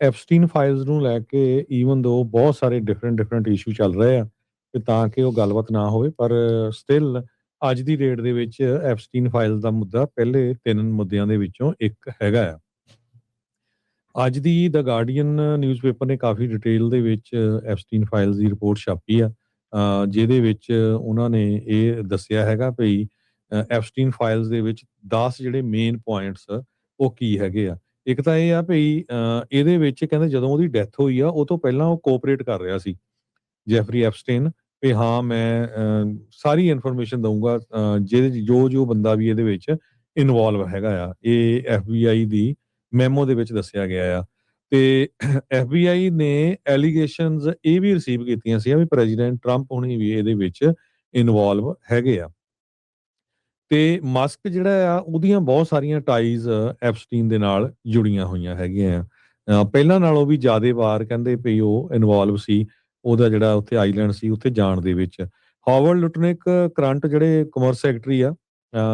Epstein files ਨੂੰ ਲੈ ਕੇ even ਦੋ ਬਹੁਤ ਸਾਰੇ ਡਿਫਰੈਂਟ ਡਿਫਰੈਂਟ ਇਸ਼ੂ ਚੱਲ ਰਹੇ ਆ, ਤੇ ਤਾਂ ਕਿ ਉਹ ਗੱਲਬਾਤ ਨਾ ਹੋਵੇ, ਪਰ ਸਟਿਲ ਅੱਜ ਦੀ ਡੇਟ ਦੇ ਵਿੱਚ ਐਪਸਟੀਨ ਫਾਈਲਸ ਦਾ ਮੁੱਦਾ ਪਹਿਲੇ ਤਿੰਨ ਮੁੱਦਿਆਂ ਦੇ ਵਿੱਚੋਂ ਇੱਕ ਹੈਗਾ ਆ। ਅੱਜ ਦੀ ਦ ਗਾਰਡੀਅਨ ਨਿਊਜ਼ਪੇਪਰ ਨੇ ਕਾਫੀ ਡਿਟੇਲ ਦੇ ਵਿੱਚ ਐਪਸਟੀਨ ਫਾਈਲਸ ਦੀ ਰਿਪੋਰਟ ਛਾਪੀ ਆ ਜਿਹਦੇ ਵਿੱਚ ਉਹਨਾਂ ਨੇ ਇਹ ਦੱਸਿਆ ਹੈਗਾ ਭਈ ਐਪਸਟੀਨ ਫਾਈਲਸ ਦੇ ਵਿੱਚ 10 ਜਿਹੜੇ ਮੇਨ ਪੁਆਇੰਟਸ ਉਹ ਕੀ ਹੈਗੇ ਆ। ਇੱਕ ਤਾਂ ਇਹ ਆ ਭਈ ਇਹਦੇ ਵਿੱਚ ਕਹਿੰਦੇ ਜਦੋਂ ਉਹਦੀ ਡੈਥ ਹੋਈ ਆ, ਉਹ ਤੋਂ ਪਹਿਲਾਂ ਉਹ ਕੋਆਪਰੇਟ ਕਰ ਰਿਹਾ ਸੀ ਜੈਫਰੀ ਐਪਸਟੇਨ ਵੀ ਹਾਂ, ਮੈਂ ਸਾਰੀ ਇਨਫੋਰਮੇਸ਼ਨ ਦਊਂਗਾ ਜਿਹਦੇ ਜੋ ਜੋ ਬੰਦਾ ਵੀ ਇਹਦੇ ਵਿੱਚ ਇਨਵੋਲਵ ਹੈਗਾ ਆ, ਇਹ ਐਫਬੀਆਈ ਦੀ ਮੈਮੋ ਦੇ ਵਿੱਚ ਦੱਸਿਆ ਗਿਆ ਆ। ਤੇ ਐਫਬੀਆਈ ਨੇ ਐਲੀਗੇਸ਼ਨਸ ਇਹ ਵੀ ਰਿਸੀਵ ਕੀਤੀਆਂ ਸੀ ਵੀ ਪ੍ਰੈਜ਼ੀਡੈਂਟ ਟਰੰਪ ਹੁਣੀ ਵੀ ਇਹਦੇ ਵਿੱਚ ਇਨਵੋਲਵ ਹੈਗੇ ਆ। ਤੇ ਮਸਕ ਜਿਹੜਾ ਆ, ਉਹਦੀਆਂ ਬਹੁਤ ਸਾਰੀਆਂ ਟਾਈਜ਼ ਐਪਸਟੀਨ ਦੇ ਨਾਲ ਜੁੜੀਆਂ ਹੋਈਆਂ ਹੈਗੀਆਂ ਆ। ਪਹਿਲਾਂ ਨਾਲੋਂ ਵੀ ਜ਼ਿਆਦਾ ਵਾਰ ਕਹਿੰਦੇ ਪਈ ਉਹ ਇਨਵੋਲਵ ਸੀ, ਉਹਦਾ ਜਿਹੜਾ ਉੱਥੇ ਆਈਲੈਂਡ ਸੀ, ਉੱਥੇ ਜਾਣ ਦੇ ਵਿੱਚ। ਹਾਵਰਡ ਲੁਟਨਿਕ ਕਰੰਟ ਜਿਹੜੇ ਕਮਰਸ ਸੈਕਟਰੀ ਆ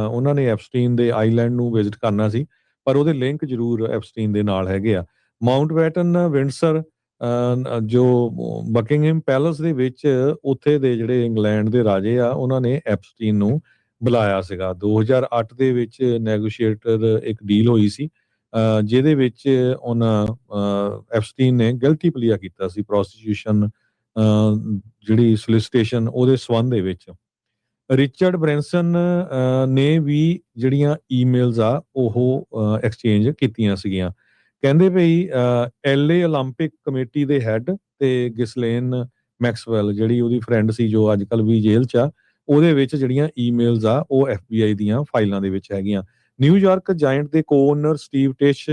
ਉਹਨਾਂ ਨੇ ਐਪਸਟੀਨ ਦੇ ਆਈਲੈਂਡ ਨੂੰ ਵਿਜ਼ਿਟ ਕਰਨਾ ਸੀ, ਪਰ ਉਹਦੇ ਲਿੰਕ ਜ਼ਰੂਰ ਐਪਸਟੀਨ ਦੇ ਨਾਲ ਹੈਗੇ ਆ। ਮਾਉਂਟ ਵੈਟਨ ਵਿੰਡਸਰ ਜੋ ਬਕਿੰਗਹਮ ਪੈਲਸ ਦੇ ਵਿੱਚ ਉੱਥੇ ਦੇ ਜਿਹੜੇ ਇੰਗਲੈਂਡ ਦੇ ਰਾਜੇ ਆ, ਉਹਨਾਂ ਨੇ ਐਪਸਟੀਨ ਨੂੰ ਬੁਲਾਇਆ ਸੀਗਾ 2008 ਦੇ ਵਿੱਚ ਨੈਗੋਸ਼ੀਏਟਰ ਇੱਕ ਡੀਲ ਹੋਈ ਸੀ ਅ, ਜਿਹਦੇ ਵਿੱਚ ਉਹਨਾਂ ਐਪਸਟੀਨ ਨੇ ਗਲਤੀ ਪਲੀਆ ਕੀਤਾ ਸੀ ਪ੍ਰੋਸਟੀਟਿਊਸ਼ਨ ਜਿਹੜੀ ਸੋਲਿਸਿਟੇਸ਼ਨ ਉਹਦੇ ਸਬੰਧ ਦੇ ਵਿੱਚ ਰਿਚਰਡ ਬ੍ਰੈਂਸਨ ਅ, ਨੇ ਵੀ ਜਿਹੜੀਆਂ ਈਮੇਲਸ ਆ ਉਹ ਐਕਸਚੇਂਜ ਕੀਤੀਆਂ ਸੀਗੀਆਂ ਕਹਿੰਦੇ ਭਈ ਐਲਏ 올림픽 ਕਮੇਟੀ ਦੇ ਹੈੱਡ ਤੇ ਗਿਸਲੇਨ ਮੈਕਸਵੈਲ ਜਿਹੜੀ ਉਹਦੀ ਫਰੈਂਡ ਸੀ ਜੋ ਅੱਜ ਕੱਲ ਵੀ ਜੇਲ੍ਹ 'ਚ ਆ ਉਹਦੇ ਵਿੱਚ ਜਿਹੜੀਆਂ ਈਮੇਲਸ ਆ, ਉਹ ਐਫਬੀਆਈ ਦੀਆਂ ਫਾਈਲਾਂ ਦੇ ਵਿੱਚ ਹੈਗੀਆਂ। ਨਿਊਯਾਰਕ ਜਾਇੰਟ ਦੇ ਕੋ-ਓਨਰ ਸਟੀਵ ਟਿਸ਼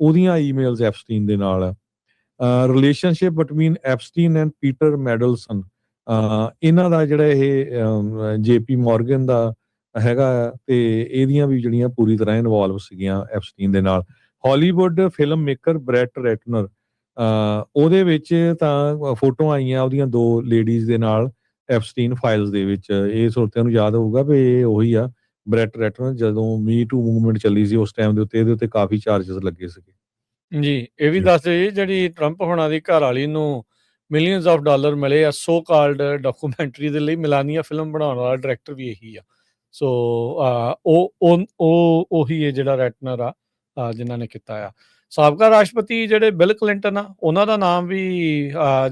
ਉਹਦੀਆਂ ਈਮੇਲਸ ਐਪਸਟੀਨ ਦੇ ਨਾਲ relationship between Epstein and Peter Mandelson ਇਹਨਾਂ ਦਾ ਜਿਹੜਾ ਇਹ ਜੇਪੀ ਮਾਰਗਨ ਦਾ ਹੈਗਾ ਆ, ਤੇ ਇਹਦੀਆਂ ਵੀ ਜਿਹੜੀਆਂ ਪੂਰੀ ਤਰ੍ਹਾਂ ਇਨਵੋਲਵ ਸੀਗੀਆਂ ਐਪਸਟੀਨ ਦੇ ਨਾਲ। Hollywood film maker Brett Ratner ਉਹਦੇ ਵਿੱਚ ਤਾਂ ਫੋਟੋਆਂ ਆਈਆਂ ਉਹਦੀਆਂ ਦੋ ਲੇਡੀਜ਼ ਦੇ ਨਾਲ। ਐਪਸਟੀਨ ਫਾਈਲਸ ਦੇ ਵਿੱਚ ਇਹ ਸਰੋਤਿਆਂ ਨੂੰ ਯਾਦ ਹੋਊਗਾ ਵੀ ਇਹ ਉਹੀ ਆ ਬ੍ਰੈਟ ਰੈਟਨਰ ਜਦੋਂ ਮੀ ਟੂ ਮੂਵਮੈਂਟ ਚੱਲੀ ਸੀ ਉਸ ਟਾਈਮ ਦੇ ਉੱਤੇ ਇਹਦੇ ਉੱਤੇ ਕਾਫੀ ਚਾਰजेस ਲੱਗੇ ਸੀਗੇ। ਜੀ ਇਹ ਵੀ। ਦੱਸ ਦਿਓ ਜੀ ਜਿਹੜੀ ਟਰੰਪ ਹੋਣਾ ਦੀ ਘਰ ਵਾਲੀ ਨੂੰ ਮਿਲੀਅਨਸ ਆਫ ਡਾਲਰ ਮਿਲੇ ਆ ਸੋ ਕਾਲਡ ਡਾਕੂਮੈਂਟਰੀ ਦੇ ਲਈ ਮਿਲਾਨੀਆ ਫਿਲਮ ਬਣਾਉਣ ਵਾਲਾ ਡਾਇਰੈਕਟਰ ਵੀ ਇਹੀ ਆ। ਸੋ ਉਹ ਉਹ ਉਹ ਹੈ ਜਿਹੜਾ ਰੈਟਨਰ ਆ ਜਿਨ੍ਹਾਂ ਨੇ ਕੀਤਾ ਆ। ਸਾਬਕਾ ਰਾਸ਼ਟਰਪਤੀ ਜਿਹੜੇ ਬਿਲ ਕਲਿੰਟਨ ਆ ਉਹਨਾਂ ਦਾ ਨਾਮ ਵੀ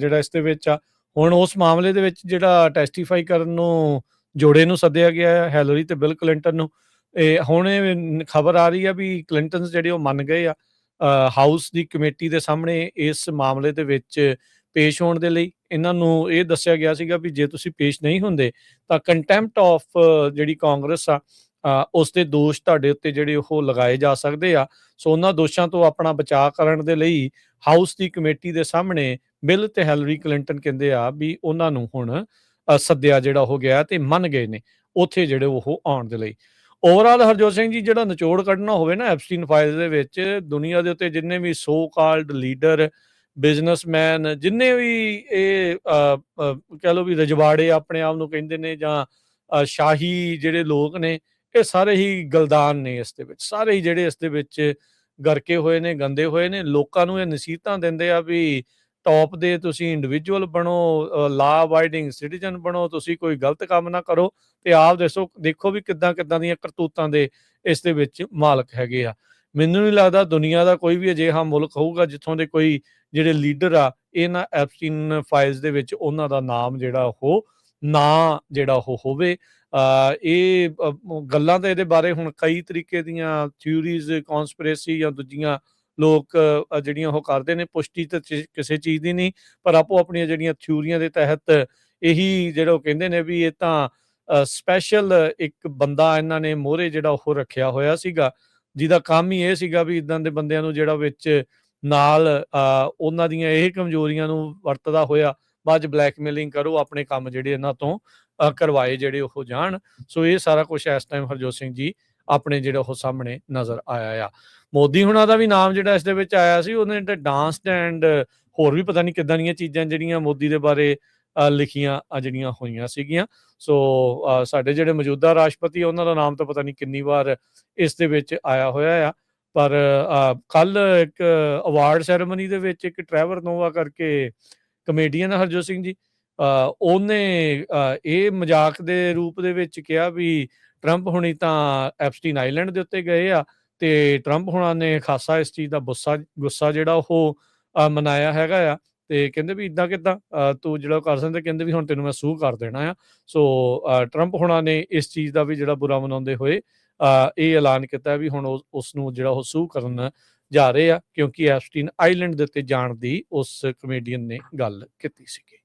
ਜਿਹੜਾ ਇਸ ਦੇ ਵਿੱਚ ਆ ਹੁਣ ਉਸ ਮਾਮਲੇ ਦੇ ਵਿੱਚ ਜਿਹੜਾ ਟੈਸਟੀਫਾਈ ਕਰਨ ਨੂੰ ਜੋੜੇ ਨੂੰ ਸੱਦਿਆ ਗਿਆ ਹੈ ਹੈਲਰੀ ਤੇ ਬਿਲ ਕਲਿੰਟਨ ਨੂੰ ਇਹ ਹੁਣ ਖਬਰ ਆ ਰਹੀ ਹੈ ਵੀ ਕਲਿੰਟਨਸ ਜਿਹੜੇ ਉਹ ਮੰਨ ਗਏ ਆ ਹਾਊਸ ਦੀ ਕਮੇਟੀ ਦੇ ਸਾਹਮਣੇ ਇਸ ਮਾਮਲੇ ਦੇ ਵਿੱਚ ਪੇਸ਼ ਹੋਣ ਦੇ ਲਈ। ਇਹਨਾਂ ਨੂੰ ਇਹ ਦੱਸਿਆ ਗਿਆ ਸੀਗਾ ਵੀ ਜੇ ਤੁਸੀਂ ਪੇਸ਼ ਨਹੀਂ ਹੁੰਦੇ ਤਾਂ ਕੰਟੈਂਪਟ ਆਫ ਜਿਹੜੀ ਕਾਂਗਰਸ ਆ ਅ, ਉਸ ਦੇ ਦੋਸ਼ ਤੁਹਾਡੇ ਉੱਤੇ ਜਿਹੜੇ ਉਹ ਲਗਾਏ ਜਾ ਸਕਦੇ ਆ। ਸੋ ਉਹਨਾਂ ਦੋਸ਼ਾਂ ਤੋਂ ਆਪਣਾ ਬਚਾਅ ਕਰਨ ਦੇ ਲਈ ਹਾਊਸ ਦੀ ਕਮੇਟੀ ਦੇ ਸਾਹਮਣੇ ਬਿਲ ਤੇ ਹੈਲਰੀ ਕਲਿੰਟਨ ਕਹਿੰਦੇ ਆ ਵੀ ਉਹਨਾਂ ਨੂੰ ਹੁਣ ਸੱਦਿਆ ਜਿਹੜਾ ਹੋ ਗਿਆ ਤੇ ਮੰਨ ਗਏ ਨੇ ਉੱਥੇ ਜਿਹੜੇ ਉਹ ਆਉਣ ਦੇ ਲਈ। ਓਵਰਆਲ ਹਰਜੋਤ ਸਿੰਘ ਜੀ ਜਿਹੜਾ ਨਿਚੋੜ ਕੱਢਣਾ ਹੋਵੇ ਨਾ ਐਪਸਟੀਨ ਫਾਈਲ ਦੇ ਵਿੱਚ ਦੁਨੀਆ ਦੇ ਉੱਤੇ ਜਿੰਨੇ ਵੀ ਸੋ ਕਾਲਡ ਲੀਡਰ ਬਿਜ਼ਨਸਮੈਨ ਜਿੰਨੇ ਵੀ ਇਹ ਅ, ਅ, ਕਹਿ ਲਓ ਵੀ ਰਜਵਾੜੇ ਆਪਣੇ ਆਪ ਨੂੰ ਕਹਿੰਦੇ ਨੇ ਜਾਂ ਸ਼ਾਹੀ ਜਿਹੜੇ ਲੋਕ ਨੇ ਇਹ ਸਾਰੇ ਹੀ ਗਲਦਾਨ ਨੇ ਇਸ ਦੇ ਵਿੱਚ। ਸਾਰੇ ਹੀ ਜਿਹੜੇ ਇਸ ਦੇ ਵਿੱਚ ਗਰਕੇ ਹੋਏ ਨੇ ਗੰਦੇ ਹੋਏ ਨੇ ਲੋਕਾਂ ਨੂੰ ਇਹ ਨਸੀਹਤਾਂ ਦਿੰਦੇ ਆ ਵੀ ਟੌਪ ਦੇ ਤੁਸੀਂ ਇੰਡੀਵਿਜੂਅਲ ਬਣੋ ਲਾ ਅਵਾਈਡਿੰਗ ਸਿਟੀਜ਼ਨ ਬਣੋ, ਤੁਸੀਂ ਕੋਈ ਗਲਤ ਕੰਮ ਨਾ ਕਰੋ ਤੇ ਆਪ ਦੱਸੋ, ਦੇਖੋ ਵੀ ਕਿੱਦਾਂ ਕਿੱਦਾਂ ਦੀਆਂ ਕਰਤੂਤਾਂ ਦੇ ਇਸ ਦੇ ਵਿੱਚ ਮਾਲਕ ਹੈਗੇ ਆ। ਮੈਨੂੰ ਨਹੀਂ ਲੱਗਦਾ ਦੁਨੀਆ ਦਾ ਕੋਈ ਵੀ ਅਜਿਹਾ ਮੁਲਕ ਹੋਊਗਾ ਜਿੱਥੋਂ ਦੇ ਕੋਈ ਜਿਹੜੇ ਲੀਡਰ ਆ, ਇਹਨਾਂ ਐਪਸਟੀਨ ਫਾਈਲਸ ਦੇ ਵਿੱਚ ਉਹਨਾਂ ਦਾ ਨਾਮ ਜਿਹੜਾ ਉਹ, ਨਾ ਜਿਹੜਾ ਉਹ ਹੋਵੇ। ਇਹ ਗੱਲਾਂ ਤਾਂ ਇਹਦੇ ਬਾਰੇ ਹੁਣ ਕਈ ਤਰੀਕੇ ਦੀਆਂ ਥਿਊਰੀਜ਼ ਕਨਸਪੀਰੇਸੀ ਜਾਂ ਦੂਜੀਆਂ ਲੋਕ ਜਿਹੜੀਆਂ ਉਹ ਕਰਦੇ ਨੇ ਪੁਸ਼ਟੀ ਤਾਂ ਕਿਸੇ ਚੀਜ਼ ਦੀ ਨਹੀਂ ਪਰ ਆਪੋ ਆਪਣੀਆਂ ਜਿਹੜੀਆਂ ਥਿਊਰੀਆਂ ਦੇ ਤਹਿਤ ਇਹੀ ਜਿਹੜਾ ਉਹ ਕਹਿੰਦੇ ਨੇ ਵੀ ਇਹ ਤਾਂ ਸਪੈਸ਼ਲ ਇੱਕ ਬੰਦਾ ਇਹਨਾਂ ਨੇ ਮੋਹਰੇ ਜਿਹੜਾ ਉਹ ਰੱਖਿਆ ਹੋਇਆ ਸੀਗਾ ਜਿਹਦਾ ਕੰਮ ਹੀ ਇਹ ਸੀਗਾ ਵੀ ਇਦਾਂ ਦੇ ਬੰਦਿਆਂ ਨੂੰ ਜਿਹੜਾ ਵਿੱਚ ਨਾਲ ਅ, ਉਹਨਾਂ ਦੀਆਂ ਇਹ ਕਮਜ਼ੋਰੀਆਂ ਨੂੰ ਵਰਤਦਾ ਹੋਇਆ ਬਾਅਦ ਚ ਬਲੈਕਮੇਲਿੰਗ ਕਰੋ ਆਪਣੇ ਕੰਮ ਜਿਹੜੇ ਇਹਨਾਂ ਤੋਂ ਅ, ਕਰਵਾਏ ਜਿਹੜੇ ਉਹ ਜਾਣ। ਸੋ ਇਹ ਸਾਰਾ ਕੁਝ ਇਸ ਟਾਈਮ ਹਰਜੋਤ ਸਿੰਘ ਜੀ ਆਪਣੇ ਜਿਹੜਾ ਉਹ ਸਾਹਮਣੇ ਨਜ਼ਰ ਆਇਆ ਆ। ਮੋਦੀ ਹੁਣਾਂ ਦਾ ਵੀ ਨਾਮ ਜਿਹੜਾ ਇਸ ਦੇ ਵਿੱਚ ਆਇਆ ਸੀ ਉਹਨੇ ਤੇ ਡਾਂਸ ਐਂਡ ਹੋਰ ਵੀ ਪਤਾ ਨਹੀਂ ਕਿੱਦਾਂ ਦੀਆਂ ਚੀਜ਼ਾਂ ਜਿਹੜੀਆਂ ਮੋਦੀ ਦੇ ਬਾਰੇ ਲਿਖੀਆਂ ਜਿਹੜੀਆਂ ਹੋਈਆਂ ਸੀਗੀਆਂ। ਸੋ ਸਾਡੇ ਜਿਹੜੇ ਮੌਜੂਦਾ ਰਾਸ਼ਟਰਪਤੀ ਉਹਨਾਂ ਦਾ ਨਾਮ ਤਾਂ ਪਤਾ ਨਹੀਂ ਕਿੰਨੀ ਵਾਰ ਇਸ ਦੇ ਵਿੱਚ ਆਇਆ ਹੋਇਆ ਆ। ਪਰ ਕੱਲ ਇੱਕ ਅਵਾਰਡ ਸੈਰੇਮਨੀ ਦੇ ਵਿੱਚ ਇੱਕ ਟਰੈਵਰ ਨੋਵਾ ਕਰਕੇ ਕਮੇਡੀਅਨ ਹਰਜੋਤ ਸਿੰਘ ਜੀ ਅ, ਉਹਨੇ ਅ, ਇਹ ਮਜ਼ਾਕ ਦੇ ਰੂਪ ਦੇ ਵਿੱਚ ਕਿਹਾ ਵੀ ਟਰੰਪ ਹੁਣੀ ਤਾਂ ਐਪਸਟੀਨ ਆਈਲੈਂਡ ਦੇ ਉੱਤੇ ਗਏ ਆ ਤੇ ਟਰੰਪ ਹੁਣਾਂ ਨੇ ਖਾਸਾ ਇਸ ਚੀਜ਼ ਦਾ ਗੁੱਸਾ ਗੁੱਸਾ ਜਿਹੜਾ ਉਹ ਮਨਾਇਆ ਹੈਗਾ ਆ ਤੇ ਕਹਿੰਦੇ ਵੀ ਇਦਾਂ ਕਿਦਾਂ ਤੂੰ ਜਿਹੜਾ ਕਰ ਸਕਦੇ ਕਹਿੰਦੇ ਵੀ ਹੁਣ ਤੈਨੂੰ ਮੈਂ ਸੂਹ ਕਰ ਦੇਣਾ ਆ। ਸੋ ਟਰੰਪ ਹੁਣਾਂ ਨੇ ਇਸ ਚੀਜ਼ ਦਾ ਵੀ ਜਿਹੜਾ ਬੁਰਾ ਮਨਾਉਂਦੇ ਹੋਏ ਅ, ਇਹ ਐਲਾਨ ਕੀਤਾ ਵੀ ਹੁਣ ਉਸ ਨੂੰ ਜਿਹੜਾ ਉਹ ਸੂਹ ਕਰਨ ਜਾ ਰਹੇ ਆ ਕਿਉਂਕਿ ਐਪਸਟੀਨ ਆਈਲੈਂਡ ਦੇ ਉੱਤੇ ਜਾਣ ਦੀ ਉਸ ਕਮੇਡੀਅਨ ਨੇ ਗੱਲ ਕੀਤੀ ਸੀਗੀ।